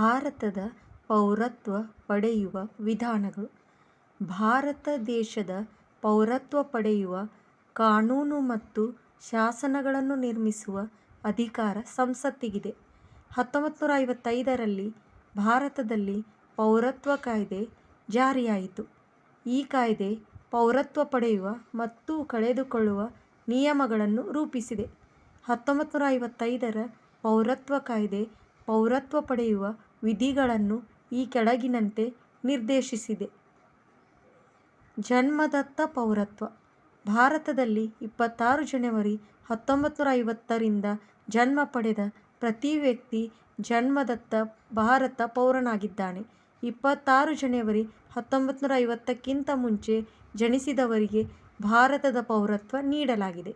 ಭಾರತದ ಪೌರತ್ವ ಪಡೆಯುವ ವಿಧಾನಗಳು ಭಾರತ ದೇಶದ ಪೌರತ್ವ ಪಡೆಯುವ ಕಾನೂನು ಮತ್ತು ಶಾಸನಗಳನ್ನು ನಿರ್ಮಿಸುವ ಅಧಿಕಾರ ಸಂಸತ್ತಿಗಿದೆ. ಹತ್ತೊಂಬತ್ತು ನೂರ ಐವತ್ತೈದರಲ್ಲಿ ಭಾರತದಲ್ಲಿ ಪೌರತ್ವ ಕಾಯ್ದೆ ಜಾರಿಯಾಯಿತು. ಈ ಕಾಯ್ದೆ ಪೌರತ್ವ ಪಡೆಯುವ ಮತ್ತು ಕಳೆದುಕೊಳ್ಳುವ ನಿಯಮಗಳನ್ನು ರೂಪಿಸಿದೆ. ಹತ್ತೊಂಬತ್ತು ನೂರ ಐವತ್ತೈದರ ಪೌರತ್ವ ಕಾಯ್ದೆ ಪೌರತ್ವ ಪಡೆಯುವ ವಿಧಿಗಳನ್ನು ಈ ಕೆಳಗಿನಂತೆ ನಿರ್ದೇಶಿಸಿದೆ. ಜನ್ಮದತ್ತ ಪೌರತ್ವ: ಭಾರತದಲ್ಲಿ ಇಪ್ಪತ್ತಾರು ಜನವರಿ ಹತ್ತೊಂಬತ್ತು ನೂರ ಐವತ್ತರಿಂದ ಜನ್ಮ ಪಡೆದ ಪ್ರತಿ ವ್ಯಕ್ತಿ ಜನ್ಮದತ್ತ ಭಾರತ ಪೌರನಾಗಿದ್ದಾನೆ. ಇಪ್ಪತ್ತಾರು ಜನವರಿ ಹತ್ತೊಂಬತ್ತು ನೂರ ಐವತ್ತಕ್ಕಿಂತ ಮುಂಚೆ ಜನಿಸಿದವರಿಗೆ ಭಾರತದ ಪೌರತ್ವ ನೀಡಲಾಗಿದೆ.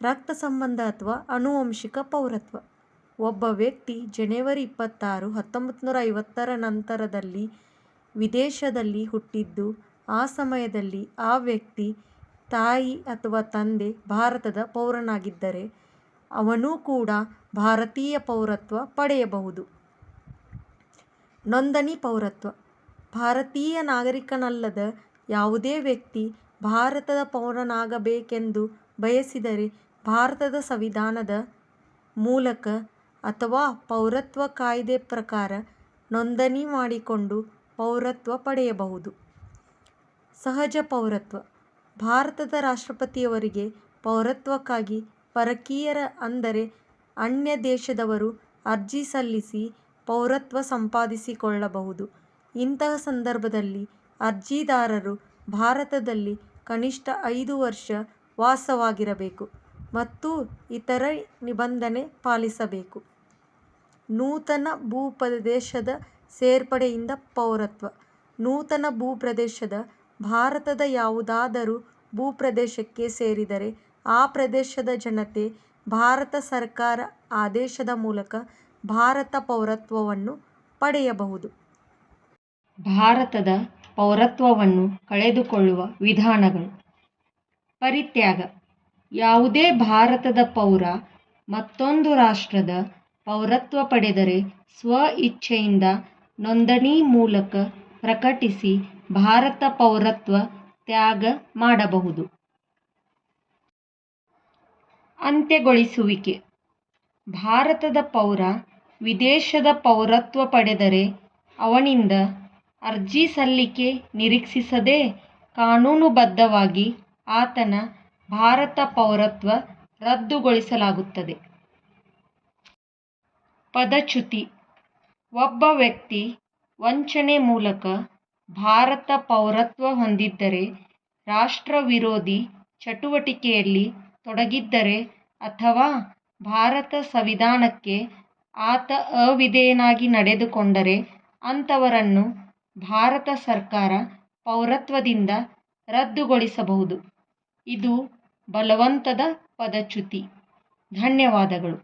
ರಕ್ತ ಸಂಬಂಧ ಅಥವಾ ಅನುವಂಶಿಕ ಪೌರತ್ವ: ಒಬ್ಬ ವ್ಯಕ್ತಿ ಜನವರಿ ಇಪ್ಪತ್ತಾರು, ಹತ್ತೊಂಬತ್ತು ನೂರ ಐವತ್ತರ ನಂತರದಲ್ಲಿ ವಿದೇಶದಲ್ಲಿ ಹುಟ್ಟಿದ್ದು, ಆ ಸಮಯದಲ್ಲಿ ಆ ವ್ಯಕ್ತಿ ತಾಯಿ ಅಥವಾ ತಂದೆ ಭಾರತದ ಪೌರನಾಗಿದ್ದರೆ ಅವನೂ ಕೂಡ ಭಾರತೀಯ ಪೌರತ್ವ ಪಡೆಯಬಹುದು. ನೋಂದಣಿ ಪೌರತ್ವ: ಭಾರತೀಯ ನಾಗರಿಕನಲ್ಲದ ಯಾವುದೇ ವ್ಯಕ್ತಿ ಭಾರತದ ಪೌರನಾಗಬೇಕೆಂದು ಬಯಸಿದರೆ ಭಾರತದ ಸಂವಿಧಾನದ ಮೂಲಕ ಅಥವಾ ಪೌರತ್ವ ಕಾಯ್ದೆ ಪ್ರಕಾರ ನೋಂದಣಿ ಮಾಡಿಕೊಂಡು ಪೌರತ್ವ ಪಡೆಯಬಹುದು. ಸಹಜ ಪೌರತ್ವ: ಭಾರತದ ರಾಷ್ಟ್ರಪತಿಯವರಿಗೆ ಪೌರತ್ವಕ್ಕಾಗಿ ಪರಕೀಯರ ಅಂದರೆ ಅನ್ಯ ದೇಶದವರು ಅರ್ಜಿ ಸಲ್ಲಿಸಿ ಪೌರತ್ವ ಸಂಪಾದಿಸಿಕೊಳ್ಳಬಹುದು. ಇಂತಹ ಸಂದರ್ಭದಲ್ಲಿ ಅರ್ಜಿದಾರರು ಭಾರತದಲ್ಲಿ ಕನಿಷ್ಠ ಐದು ವರ್ಷ ವಾಸವಾಗಿರಬೇಕು ಮತ್ತು ಇತರೆ ನಿಬಂಧನೆ ಪಾಲಿಸಬೇಕು. ನೂತನ ಭೂಪ್ರದೇಶದ ಸೇರ್ಪಡೆಯಿಂದ ಪೌರತ್ವ: ನೂತನ ಭೂಪ್ರದೇಶದ ಭಾರತದ ಯಾವುದಾದರೂ ಭೂಪ್ರದೇಶಕ್ಕೆ ಸೇರಿದರೆ ಆ ಪ್ರದೇಶದ ಜನತೆ ಭಾರತ ಸರ್ಕಾರ ಆದೇಶದ ಮೂಲಕ ಭಾರತ ಪೌರತ್ವವನ್ನು ಪಡೆಯಬಹುದು. ಭಾರತದ ಪೌರತ್ವವನ್ನು ಕಳೆದುಕೊಳ್ಳುವ ವಿಧಾನಗಳು: ಪರಿತ್ಯಾಗ: ಯಾವುದೇ ಭಾರತದ ಪೌರ ಮತ್ತೊಂದು ರಾಷ್ಟ್ರದ ಪೌರತ್ವ ಪಡೆದರೆ ಸ್ವ ಇಚ್ಛೆಯಿಂದ ನೋಂದಣಿ ಮೂಲಕ ಪ್ರಕಟಿಸಿ ಭಾರತ ಪೌರತ್ವ ತ್ಯಾಗ ಮಾಡಬಹುದು. ಅಂತ್ಯಗೊಳಿಸುವಿಕೆ: ಭಾರತದ ಪೌರ ವಿದೇಶದ ಪೌರತ್ವ ಪಡೆದರೆ ಅವನಿಂದ ಅರ್ಜಿ ಸಲ್ಲಿಕೆ ನಿರೀಕ್ಷಿಸದೆ ಕಾನೂನುಬದ್ಧವಾಗಿ ಆತನ ಭಾರತ ಪೌರತ್ವ ರದ್ದುಗೊಳಿಸಲಾಗುತ್ತದೆ. ಪದಚ್ಯುತಿ: ಒಬ್ಬ ವ್ಯಕ್ತಿ ವಂಚನೆ ಮೂಲಕ ಭಾರತ ಪೌರತ್ವ ಹೊಂದಿದ್ದರೆ, ರಾಷ್ಟ್ರ ವಿರೋಧಿ ಚಟುವಟಿಕೆಯಲ್ಲಿ ತೊಡಗಿದ್ದರೆ ಅಥವಾ ಭಾರತ ಸಂವಿಧಾನಕ್ಕೆ ಆತ ಅವಿಧೇಯನಾಗಿ ನಡೆದುಕೊಂಡರೆ ಅಂಥವರನ್ನು ಭಾರತ ಸರ್ಕಾರ ಪೌರತ್ವದಿಂದ ರದ್ದುಗೊಳಿಸಬಹುದು. ಇದು ಬಲವಂತದ ಪದಚ್ಯುತಿ. ಧನ್ಯವಾದಗಳು.